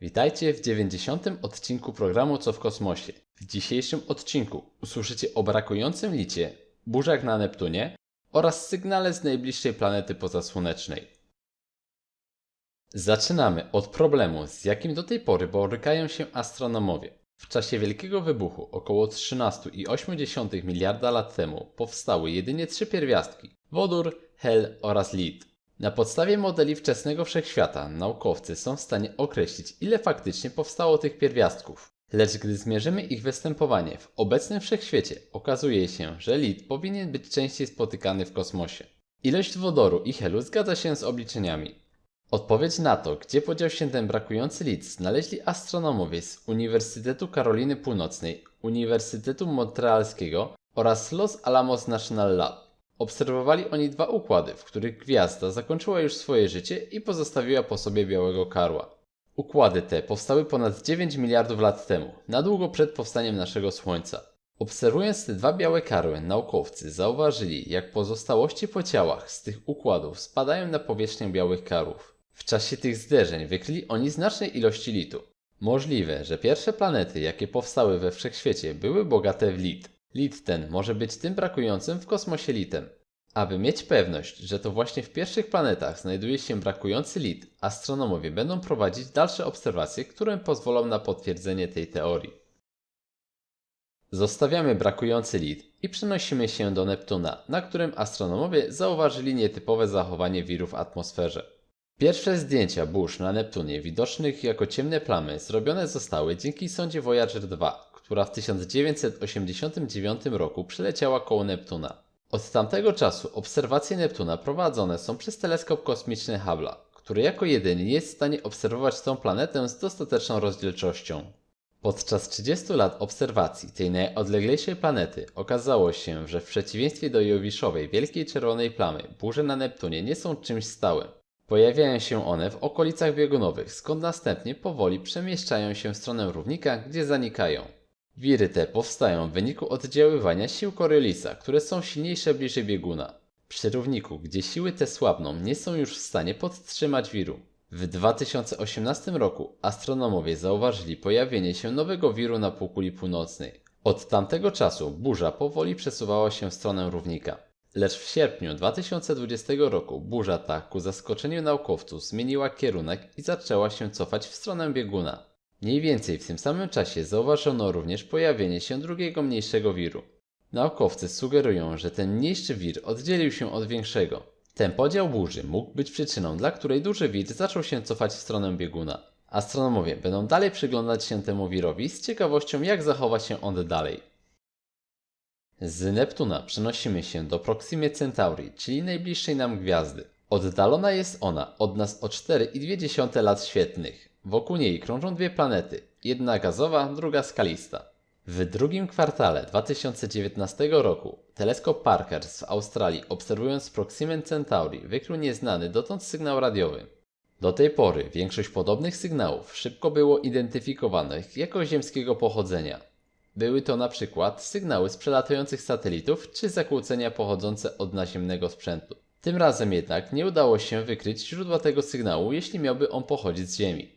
Witajcie w 90. odcinku programu Co w kosmosie. W dzisiejszym odcinku usłyszycie o brakującym licie, burzach na Neptunie oraz sygnale z najbliższej planety pozasłonecznej. Zaczynamy od problemu, z jakim do tej pory borykają się astronomowie. W czasie Wielkiego Wybuchu około 13,8 miliarda lat temu powstały jedynie trzy pierwiastki wodór, hel oraz lid. Na podstawie modeli wczesnego wszechświata naukowcy są w stanie określić, ile faktycznie powstało tych pierwiastków. Lecz gdy zmierzymy ich występowanie w obecnym wszechświecie, okazuje się, że lid powinien być częściej spotykany w kosmosie. Ilość wodoru i helu zgadza się z obliczeniami. Odpowiedź na to, gdzie podział się ten brakujący lid, znaleźli astronomowie z Uniwersytetu Karoliny Północnej, Uniwersytetu Montrealskiego oraz Los Alamos National Lab. Obserwowali oni dwa układy, w których gwiazda zakończyła już swoje życie i pozostawiła po sobie białego karła. Układy te powstały ponad 9 miliardów lat temu, na długo przed powstaniem naszego Słońca. Obserwując te dwa białe karły, naukowcy zauważyli, jak pozostałości po ciałach z tych układów spadają na powierzchnię białych karłów. W czasie tych zderzeń wykryli oni znaczne ilości litu. Możliwe, że pierwsze planety, jakie powstały we wszechświecie, były bogate w lit. Lit ten może być tym brakującym w kosmosie litem. Aby mieć pewność, że to właśnie w pierwszych planetach znajduje się brakujący lit, astronomowie będą prowadzić dalsze obserwacje, które pozwolą na potwierdzenie tej teorii. Zostawiamy brakujący lit i przenosimy się do Neptuna, na którym astronomowie zauważyli nietypowe zachowanie wiru w atmosferze. Pierwsze zdjęcia burz na Neptunie widocznych jako ciemne plamy zrobione zostały dzięki sondzie Voyager 2, która w 1989 roku przyleciała koło Neptuna. Od tamtego czasu obserwacje Neptuna prowadzone są przez teleskop kosmiczny Hubble'a, który jako jedyny jest w stanie obserwować tę planetę z dostateczną rozdzielczością. Podczas 30 lat obserwacji tej najodleglejszej planety okazało się, że w przeciwieństwie do Jowiszowej Wielkiej Czerwonej Plamy, burze na Neptunie nie są czymś stałym. Pojawiają się one w okolicach biegunowych, skąd następnie powoli przemieszczają się w stronę równika, gdzie zanikają. Wiry te powstają w wyniku oddziaływania sił Corylisa, które są silniejsze bliżej bieguna. Przy równiku, gdzie siły te słabną, nie są już w stanie podtrzymać wiru. W 2018 roku astronomowie zauważyli pojawienie się nowego wiru na półkuli północnej. Od tamtego czasu burza powoli przesuwała się w stronę równika. Lecz w sierpniu 2020 roku burza ta ku zaskoczeniu naukowców zmieniła kierunek i zaczęła się cofać w stronę bieguna. Mniej więcej w tym samym czasie zauważono również pojawienie się drugiego mniejszego wiru. Naukowcy sugerują, że ten mniejszy wir oddzielił się od większego. Ten podział burzy mógł być przyczyną, dla której duży wir zaczął się cofać w stronę bieguna. Astronomowie będą dalej przyglądać się temu wirowi z ciekawością, jak zachowa się on dalej. Z Neptuna przenosimy się do Proximy Centauri, czyli najbliższej nam gwiazdy. Oddalona jest ona od nas o 4,2 lat świetlnych. Wokół niej krążą dwie planety, jedna gazowa, druga skalista. W drugim kwartale 2019 roku teleskop Parker z Australii obserwując Proximę Centauri wykrył nieznany dotąd sygnał radiowy. Do tej pory większość podobnych sygnałów szybko było identyfikowanych jako ziemskiego pochodzenia. Były to na przykład sygnały z przelatujących satelitów czy zakłócenia pochodzące od naziemnego sprzętu. Tym razem jednak nie udało się wykryć źródła tego sygnału, jeśli miałby on pochodzić z Ziemi.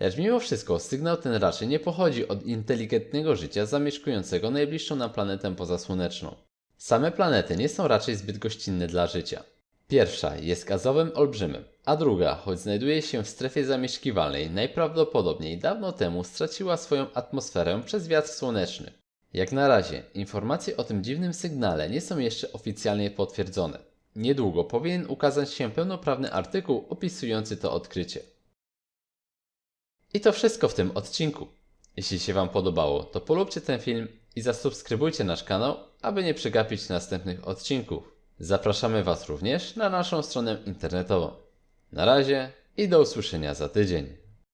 Lecz mimo wszystko sygnał ten raczej nie pochodzi od inteligentnego życia zamieszkującego najbliższą nam planetę pozasłoneczną. Same planety nie są raczej zbyt gościnne dla życia. Pierwsza jest gazowym olbrzymem, a druga, choć znajduje się w strefie zamieszkiwalnej, najprawdopodobniej dawno temu straciła swoją atmosferę przez wiatr słoneczny. Jak na razie, informacje o tym dziwnym sygnale nie są jeszcze oficjalnie potwierdzone. Niedługo powinien ukazać się pełnoprawny artykuł opisujący to odkrycie. I to wszystko w tym odcinku. Jeśli się Wam podobało, to polubcie ten film i zasubskrybujcie nasz kanał, aby nie przegapić następnych odcinków. Zapraszamy Was również na naszą stronę internetową. Na razie i do usłyszenia za tydzień.